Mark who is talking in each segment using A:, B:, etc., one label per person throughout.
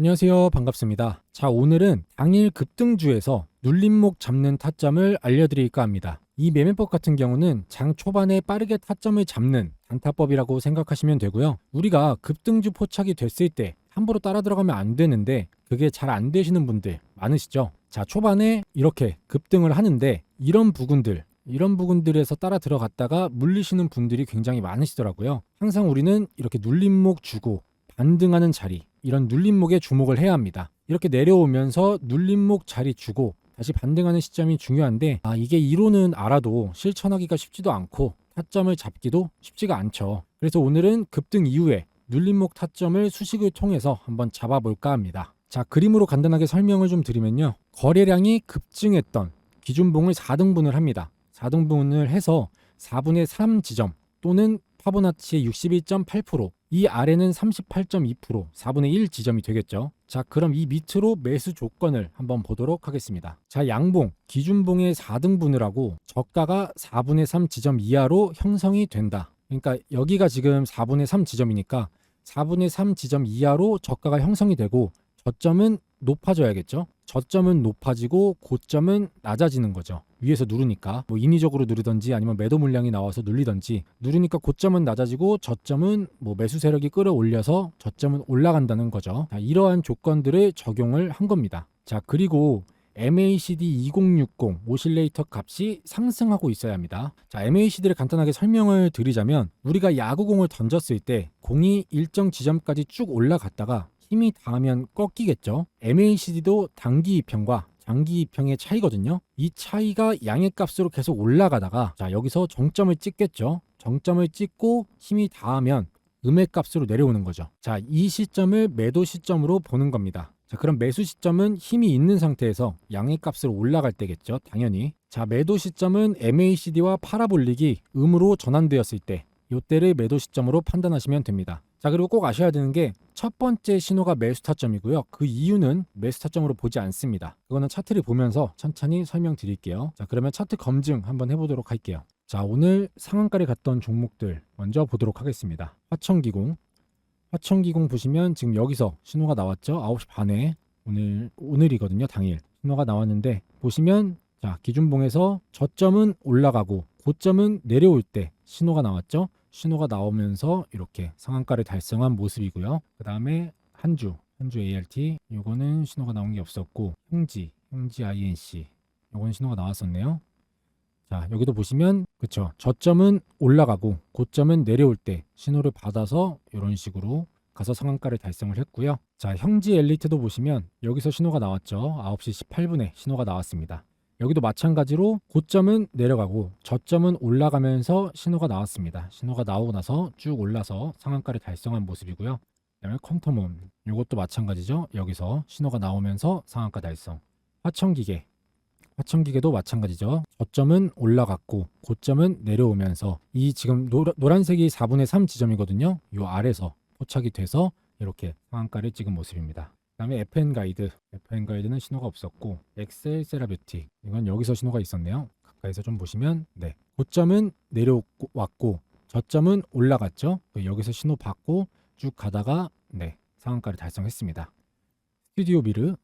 A: 안녕하세요. 반갑습니다. 자, 오늘은 당일 급등주에서 눌림목 잡는 타점을 알려드릴까 합니다. 이 매매법 같은 경우는 장 초반에 빠르게 타점을 잡는 단타법이라고 생각하시면 되고요. 우리가 급등주 포착이 됐을 때 함부로 따라 들어가면 안 되는데 그게 잘 안 되시는 분들 많으시죠? 자, 초반에 이렇게 급등을 하는데 이런 부분들 이런 부분들에서 따라 들어갔다가 물리시는 분들이 굉장히 많으시더라고요. 항상 우리는 이렇게 눌림목 주고 반등하는 자리 이런 눌림목에 주목을 해야 합니다. 이렇게 내려오면서 눌림목 자리 주고 다시 반등하는 시점이 중요한데 아 이게 이론은 알아도 실천하기가 쉽지도 않고 타점을 잡기도 쉽지가 않죠. 그래서 오늘은 급등 이후에 눌림목 타점을 수식을 통해서 한번 잡아볼까 합니다. 자 그림으로 간단하게 설명을 좀 드리면요. 거래량이 급증했던 기준봉을 4등분을 합니다. 4등분을 해서 4분의 3 지점 또는 파보나치의 61.8% 이 아래는 38.2% 4분의 1 지점이 되겠죠. 자 그럼 이 밑으로 매수 조건을 한번 보도록 하겠습니다. 자 양봉 기준봉의 4등분을 하고 저가가 4분의 3 지점 이하로 형성이 된다. 그러니까 여기가 지금 4분의 3 지점이니까 4분의 3 지점 이하로 저가가 형성이 되고 저점은 높아져야겠죠. 저점은 높아지고 고점은 낮아지는 거죠. 위에서 누르니까 뭐 인위적으로 누르든지 아니면 매도 물량이 나와서 눌리든지 누르니까 고점은 낮아지고 저점은 뭐 매수 세력이 끌어올려서 저점은 올라간다는 거죠. 자, 이러한 조건들을 적용을 한 겁니다. 자 그리고 MACD 2060 오실레이터 값이 상승하고 있어야 합니다. 자, MACD를 간단하게 설명을 드리자면 우리가 야구공을 던졌을 때 공이 일정 지점까지 쭉 올라갔다가 힘이 닿으면 꺾이겠죠. MACD도 단기 2평과 장기 2평의 차이거든요. 이 차이가 양의 값으로 계속 올라가다가 자 여기서 정점을 찍겠죠. 정점을 찍고 힘이 닿으면 음의 값으로 내려오는 거죠. 자, 이 시점을 매도 시점으로 보는 겁니다. 자, 그럼 매수 시점은 힘이 있는 상태에서 양의 값으로 올라갈 때겠죠. 당연히. 자, 매도 시점은 MACD와 파라볼릭이 음으로 전환되었을 때 요때를 매도 시점으로 판단하시면 됩니다. 자, 그리고 꼭 아셔야 되는 게 첫 번째 신호가 매수 타점이고요. 그 이유는 매수 타점으로 보지 않습니다. 그거는 차트를 보면서 천천히 설명드릴게요. 자, 그러면 차트 검증 한번 해보도록 할게요. 자, 오늘 상한가를 갔던 종목들 먼저 보도록 하겠습니다. 화천기공. 화천기공 보시면 지금 여기서 신호가 나왔죠. 9시 반에 오늘 오늘이거든요. 당일 신호가 나왔는데 보시면 자, 기준봉에서 저점은 올라가고 고점은 내려올 때 신호가 나왔죠. 신호가 나오면서 이렇게 상한가를 달성한 모습이고요. 그 다음에 한주, 한주 ART, 요거는 신호가 나온 게 없었고, 형지, 형지 INC, 요건 신호가 나왔었네요. 자, 여기도 보시면, 그쵸. 저점은 올라가고, 고점은 내려올 때 신호를 받아서 이런 식으로 가서 상한가를 달성을 했고요. 자, 형지 엘리트도 보시면 여기서 신호가 나왔죠. 9시 18분에 신호가 나왔습니다. 여기도 마찬가지로 고점은 내려가고 저점은 올라가면서 신호가 나왔습니다. 신호가 나오고 나서 쭉 올라서 상한가를 달성한 모습이고요. 그다음에 퀀텀홈 이것도 마찬가지죠. 여기서 신호가 나오면서 상한가 달성. 화천기계 화천기계도 마찬가지죠. 저점은 올라갔고 고점은 내려오면서 이 지금 노라, 노란색이 4분의 3 지점이거든요. 이 아래서 포착이 돼서 이렇게 상한가를 찍은 모습입니다. 그다음에 FN 가이드, FN 가이드는 신호가 없었고 엑셀 세라뷰티 이건 여기서 신호가 있었네요. 가까이서 좀 보시면 네 고점은 내려왔고 저점은 올라갔죠. 여기서 신호 받고 쭉 가다가 네 상한가를 달성했습니다. 스튜디오 미르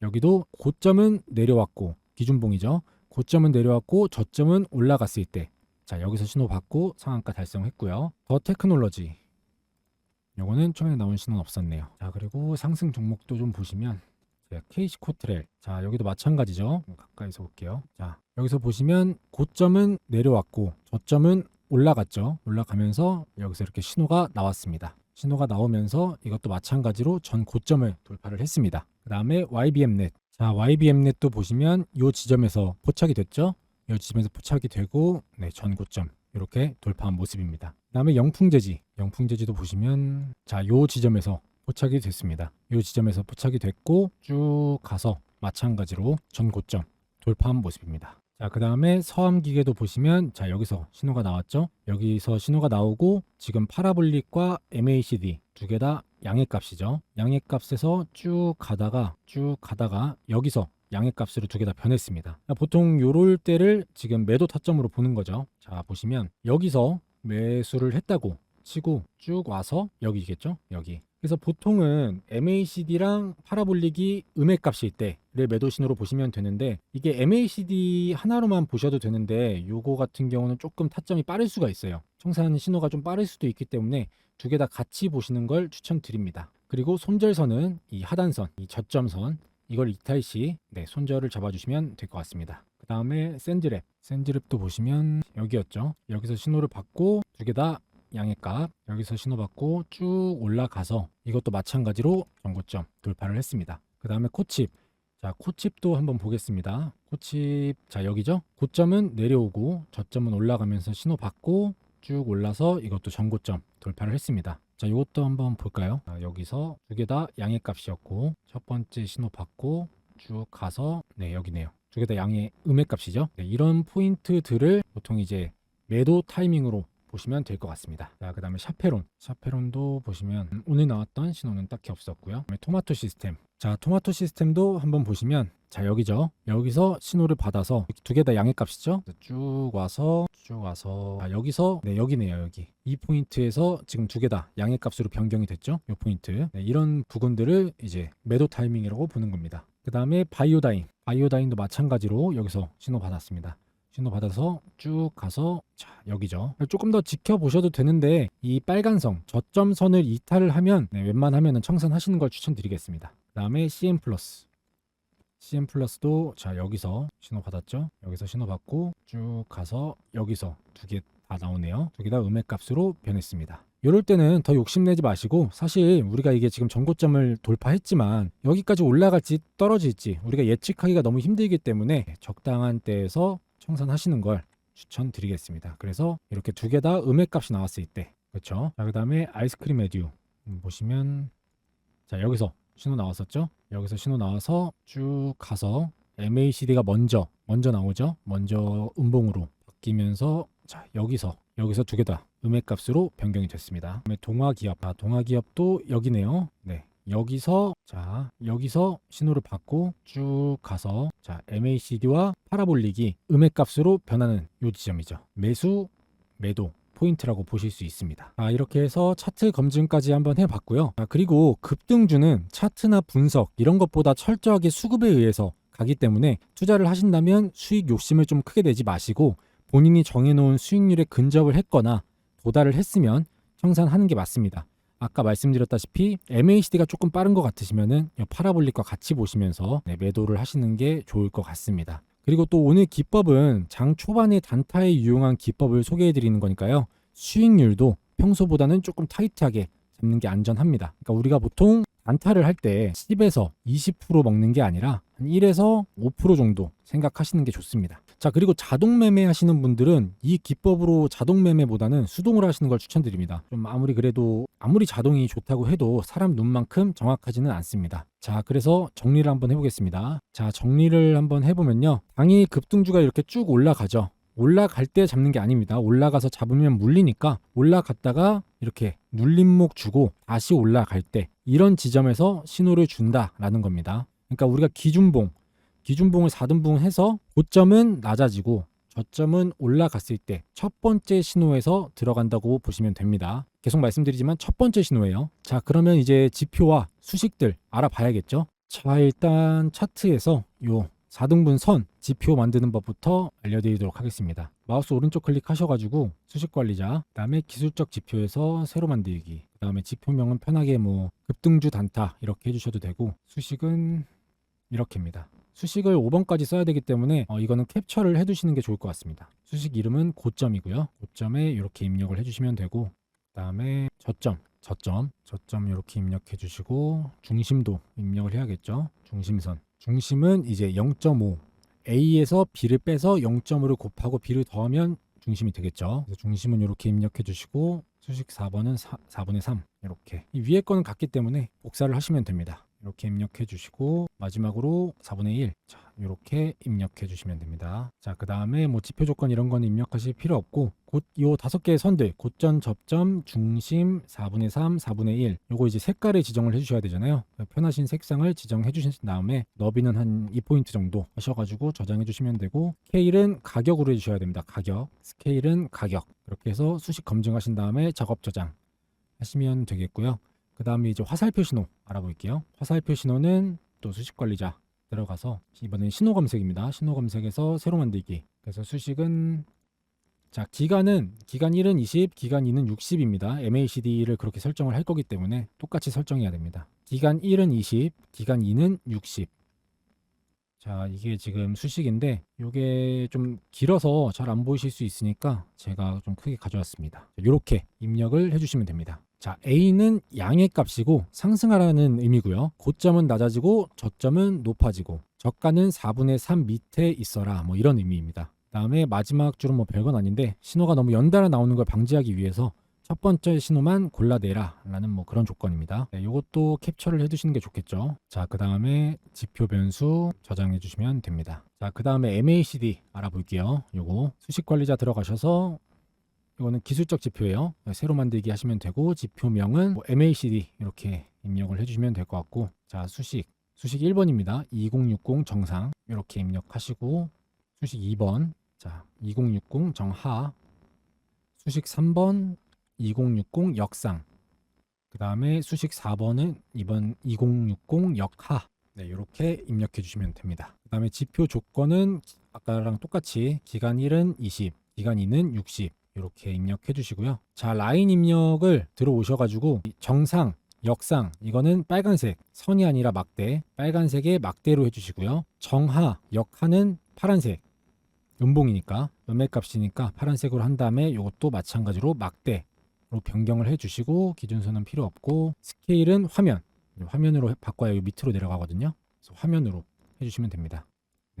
A: 여기도 고점은 내려왔고 기준봉이죠. 고점은 내려왔고 저점은 올라갔을 때 자 여기서 신호 받고 상한가 달성했고요. 더 테크놀로지 요거는 처음에 나온 신호는 없었네요. 자 그리고 상승 종목도 좀 보시면 KC 코트렐 자 여기도 마찬가지죠. 가까이서 볼게요. 자 여기서 보시면 고점은 내려왔고 저점은 올라갔죠. 올라가면서 여기서 이렇게 신호가 나왔습니다. 신호가 나오면서 이것도 마찬가지로 전 고점을 돌파를 했습니다. 그 다음에 YBM넷 자 YBM넷도 보시면 이 지점에서 포착이 됐죠. 이 지점에서 포착이 되고 네, 전 고점 이렇게 돌파한 모습입니다. 그다음에 영풍재지, 영풍재지도 보시면 자, 요 지점에서 포착이 됐습니다. 요 지점에서 포착이 됐고 쭉 가서 마찬가지로 전 고점 돌파한 모습입니다. 자, 그 다음에 서암 기계도 보시면 자, 여기서 신호가 나왔죠? 여기서 신호가 나오고 지금 파라볼릭과 MACD 두 개 다 양의 값이죠. 양의 값에서 쭉 가다가 쭉 가다가 여기서 양의 값으로 두 개 다 변했습니다. 보통 요럴 때를 지금 매도 타점으로 보는 거죠. 자, 보시면 여기서 매수를 했다고 치고 쭉 와서 여기겠죠? 여기. 그래서 보통은 MACD랑 파라볼릭이 음액값일 때를 매도 신호로 보시면 되는데 이게 MACD 하나로만 보셔도 되는데 요거 같은 경우는 조금 타점이 빠를 수가 있어요. 청산 신호가 좀 빠를 수도 있기 때문에 두 개 다 같이 보시는 걸 추천드립니다. 그리고 손절선은 이 하단선, 이 저점선 이걸 이탈시 네, 손절을 잡아주시면 될 것 같습니다. 그 다음에 샌드랩, 샌드랩도 보시면 여기였죠. 여기서 신호를 받고 두 개 다 양해값 여기서 신호 받고 쭉 올라가서 이것도 마찬가지로 전고점 돌파를 했습니다. 그 다음에 코칩, 자 코칩도 한번 보겠습니다. 코칩 자 여기죠. 고점은 내려오고 저점은 올라가면서 신호 받고 쭉 올라서 이것도 전고점 돌파를 했습니다. 자, 이것도 한번 볼까요? 자, 여기서 두 개 다 양의 값이었고 첫 번째 신호 받고 쭉 가서 네 여기네요. 두 개 다 양의 음의 값이죠. 네, 이런 포인트들을 보통 이제 매도 타이밍으로 보시면 될 것 같습니다. 자, 그 다음에 샤페론. 샤페론도 보시면 음, 오늘 나왔던 신호는 딱히 없었고요. 토마토 시스템. 자, 토마토 시스템도 한번 보시면 자, 여기죠. 여기서 신호를 받아서 두 개 다 양의 값이죠. 쭉 와서 쭉 와서 아, 여기서 네, 여기네요, 여기. 이 포인트에서 지금 두 개 다 양의 값으로 변경이 됐죠. 이 포인트. 네, 이런 부분들을 이제 매도 타이밍이라고 보는 겁니다. 그 다음에 바이오다인. 바이오다인도 마찬가지로 여기서 신호 받았습니다. 신호 받아서 쭉 가서 자 여기죠. 조금 더 지켜보셔도 되는데 이 빨간선 저점선을 이탈을 하면 네, 웬만하면 청산하시는 걸 추천드리겠습니다. 그 다음에 CM 플러스 CM 플러스도 자 여기서 신호 받았죠. 여기서 신호 받고 쭉 가서 여기서 두 개 다 나오네요. 두 개 다 음의 값으로 변했습니다. 이럴 때는 더 욕심내지 마시고 사실 우리가 이게 지금 전고점을 돌파했지만 여기까지 올라갈지 떨어질지 우리가 예측하기가 너무 힘들기 때문에 적당한 때에서 청산하시는 걸 추천드리겠습니다. 그래서 이렇게 두 개 다 음의 값이 나왔을 때 그렇죠. 자 그다음에 아이스크림 에듀 음, 보시면 자 여기서 신호 나왔었죠. 여기서 신호 나와서 쭉 가서 MACD가 먼저 먼저 나오죠. 먼저 음봉으로 바뀌면서 자 여기서 여기서 두 개 다 음의 값으로 변경이 됐습니다. 동화기업 아 동화기업도 여기네요. 네 여기서 자 여기서 신호를 받고 쭉 가서 자 MACD와 파라볼릭이 음의 값으로 변하는 요 지점이죠. 매수 매도 포인트라고 보실 수 있습니다. 아, 이렇게 해서 차트 검증까지 한번 해봤고요. 아, 그리고 급등주는 차트나 분석 이런 것보다 철저하게 수급에 의해서 가기 때문에 투자를 하신다면 수익 욕심을 좀 크게 내지 마시고 본인이 정해놓은 수익률에 근접을 했거나 도달을 했으면 청산하는 게 맞습니다. 아까 말씀드렸다시피 MACD가 조금 빠른 것 같으시면은 이 파라볼릭과 같이 보시면서 네, 매도를 하시는 게 좋을 것 같습니다. 그리고 또 오늘 기법은 장 초반에 단타에 유용한 기법을 소개해 드리는 거니까요. 수익률도 평소보다는 조금 타이트하게 잡는 게 안전합니다. 그러니까 우리가 보통 단타를 할 때 10에서 20% 먹는 게 아니라 한 1에서 5% 정도 생각하시는 게 좋습니다. 자, 그리고 자동 매매 하시는 분들은 이 기법으로 자동 매매보다는 수동으로 하시는 걸 추천드립니다. 좀 아무리 그래도 아무리 자동이 좋다고 해도 사람 눈만큼 정확하지는 않습니다. 자, 그래서 정리를 한번 해보겠습니다. 자, 정리를 한번 해보면요. 당일 급등주가 이렇게 쭉 올라가죠. 올라갈 때 잡는 게 아닙니다. 올라가서 잡으면 물리니까 올라갔다가 이렇게 눌림목 주고 다시 올라갈 때 이런 지점에서 신호를 준다라는 겁니다. 그러니까 우리가 기준봉, 기준봉을 4등분 해서 고점은 낮아지고 저점은 올라갔을 때 첫 번째 신호에서 들어간다고 보시면 됩니다. 계속 말씀드리지만 첫 번째 신호예요. 자, 그러면 이제 지표와 수식들 알아봐야겠죠? 자, 일단 차트에서 요 4등분 선 지표 만드는 법부터 알려드리도록 하겠습니다. 마우스 오른쪽 클릭하셔가지고 수식 관리자, 그다음에 기술적 지표에서 새로 만들기, 그다음에 지표명은 편하게 뭐 급등주 단타 이렇게 해주셔도 되고 수식은 이렇게입니다. 수식을 5번까지 써야 되기 때문에 어, 이거는 캡처를 해두시는 게 좋을 것 같습니다. 수식 이름은 고점이고요. 고점에 이렇게 입력을 해주시면 되고 그 다음에 저점, 저점, 저점 이렇게 입력해 주시고 중심도 입력을 해야겠죠. 중심선. 중심은 이제 0.5 A에서 B를 빼서 0.5를 곱하고 B를 더하면 중심이 되겠죠. 그래서 중심은 이렇게 입력해 주시고 수식 4번은 4, 4분의 3 이렇게 이 위에 거는 같기 때문에 복사를 하시면 됩니다. 이렇게 입력해 주시고 마지막으로 4분의 1 자, 이렇게 입력해 주시면 됩니다. 자, 그 다음에 뭐 지표 조건 이런 거는 입력하실 필요 없고 곧요 다섯 개의 선들 고점, 접점, 중심, 4분의 3, 4분의 1 요거 이제 색깔을 지정을 해주셔야 되잖아요. 편하신 색상을 지정해 주신 다음에 너비는 한 2포인트 정도 하셔가지고 저장해 주시면 되고 스케일은 가격으로 해주셔야 됩니다. 가격 스케일은 가격 이렇게 해서 수식 검증하신 다음에 작업 저장 하시면 되겠고요. 그 다음에 이제 화살표 신호 알아볼게요. 화살표 신호는 또 수식 관리자 들어가서 이번엔 신호 검색입니다. 신호 검색에서 새로 만들기. 그래서 수식은 자 기간은 기간 1은 20, 기간 2는 60입니다. MACD를 그렇게 설정을 할 거기 때문에 똑같이 설정해야 됩니다. 기간 1은 20, 기간 2는 60. 자 이게 지금 수식인데 이게 좀 길어서 잘 안 보이실 수 있으니까 제가 좀 크게 가져왔습니다. 이렇게 입력을 해주시면 됩니다. 자 A는 양의 값이고 상승하라는 의미고요. 고점은 낮아지고 저점은 높아지고 저가는 4분의 3 밑에 있어라 뭐 이런 의미입니다. 다음에 마지막 줄은 뭐 별건 아닌데 신호가 너무 연달아 나오는 걸 방지하기 위해서 첫 번째 신호만 골라내라 라는 뭐 그런 조건입니다. 네, 이것도 캡처를 해두시는 게 좋겠죠. 자, 그 다음에 지표 변수 저장해 주시면 됩니다. 자, 그 다음에 MACD 알아볼게요. 요거 수식 관리자 들어가셔서 이거는 기술적 지표예요. 새로 만들기 하시면 되고 지표명은 뭐 MACD 이렇게 입력을 해주시면 될 것 같고 자 수식 수식 1번입니다. 2060 정상 이렇게 입력하시고 수식 2번 자 2060 정하 수식 3번 2060 역상 그 다음에 수식 4번은 이번 2060 역하 네 이렇게 입력해 주시면 됩니다. 그 다음에 지표 조건은 아까랑 똑같이 기간 1은 20 기간 2는 60 이렇게 입력해 주시고요. 자, 라인 입력을 들어오셔가지고 이 정상, 역상 이거는 빨간색 선이 아니라 막대 빨간색에 막대로 해주시고요. 정하, 역하는 파란색 음봉이니까 음액값이니까 파란색으로 한 다음에 이것도 마찬가지로 막대로 변경을 해주시고 기준선은 필요 없고 스케일은 화면 화면으로 바꿔야 이 밑으로 내려가거든요. 그래서 화면으로 해주시면 됩니다.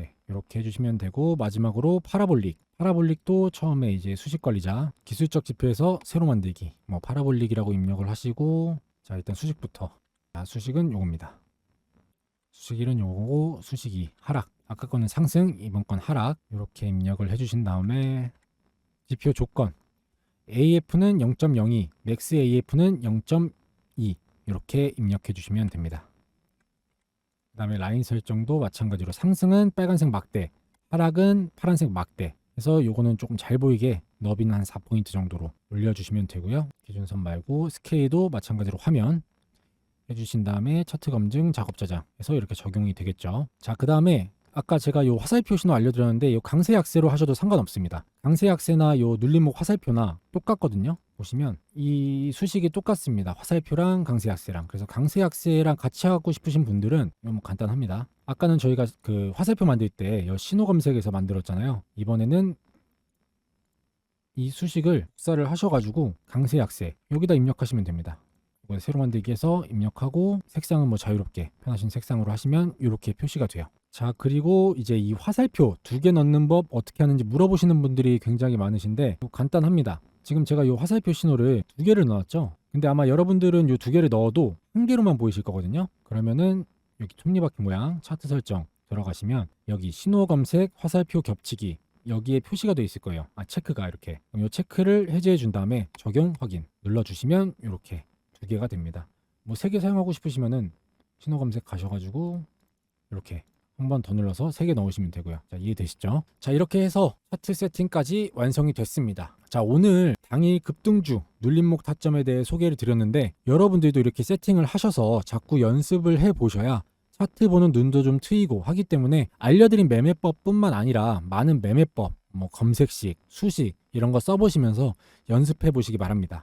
A: 네, 이렇게 해주시면 되고 마지막으로 파라볼릭. 파라볼릭도 처음에 이제 수식 관리자 기술적 지표에서 새로 만들기. 뭐 파라볼릭이라고 입력을 하시고 자 일단 수식부터. 자, 수식은 요겁니다. 수식 1은 요거고 수식 2 하락. 아까 거는 상승, 이번 건 하락. 이렇게 입력을 해주신 다음에 지표 조건 AF는 0.02, 맥스 AF는 0.2 이렇게 입력해 주시면 됩니다. 그다음에 라인 설정도 마찬가지로 상승은 빨간색 막대, 하락은 파란색 막대. 그래서 요거는 조금 잘 보이게 너비는 한 4포인트 정도로 올려주시면 되고요. 기준선 말고 스케일도 마찬가지로 화면 해주신 다음에 차트 검증 작업 저장 해서 이렇게 적용이 되겠죠. 자, 그 다음에 아까 제가 요 화살표 신호 알려드렸는데 요 강세 약세로 하셔도 상관없습니다. 강세 약세나 요 눌림목 화살표나 똑같거든요. 보시면 이 수식이 똑같습니다. 화살표랑 강세 약세랑. 그래서 강세 약세랑 같이 하고 싶으신 분들은 너무 간단합니다. 아까는 저희가 그 화살표 만들 때요 신호 검색에서 만들었잖아요. 이번에는 이 수식을 복사를 하셔가지고 강세 약세 여기다 입력하시면 됩니다. 새로 만들기에서 입력하고 색상은 뭐 자유롭게 편하신 색상으로 하시면 이렇게 표시가 돼요. 자 그리고 이제 이 화살표 두 개 넣는 법 어떻게 하는지 물어보시는 분들이 굉장히 많으신데 간단합니다. 지금 제가 이 화살표 신호를 두 개를 넣었죠. 근데 아마 여러분들은 이 두 개를 넣어도 한 개로만 보이실 거거든요. 그러면은 여기 톱니바퀴 모양 차트 설정 들어가시면 여기 신호 검색 화살표 겹치기 여기에 표시가 되어 있을 거예요. 아 체크가 이렇게 그럼 이 체크를 해제해 준 다음에 적용 확인 눌러 주시면 이렇게 두 개가 됩니다. 뭐 세 개 사용하고 싶으시면은 신호 검색 가셔가지고 이렇게 한 번 더 눌러서 세개 넣으시면 되고요. 자, 이해되시죠? 자, 이렇게 해서 차트 세팅까지 완성이 됐습니다. 자, 오늘 당일 급등주 눌림목 타점에 대해 소개를 드렸는데 여러분들도 이렇게 세팅을 하셔서 자꾸 연습을 해 보셔야 차트 보는 눈도 좀 트이고 하기 때문에 알려드린 매매법뿐만 아니라 많은 매매법, 뭐 검색식, 수식 이런 거 써보시면서 연습해 보시기 바랍니다.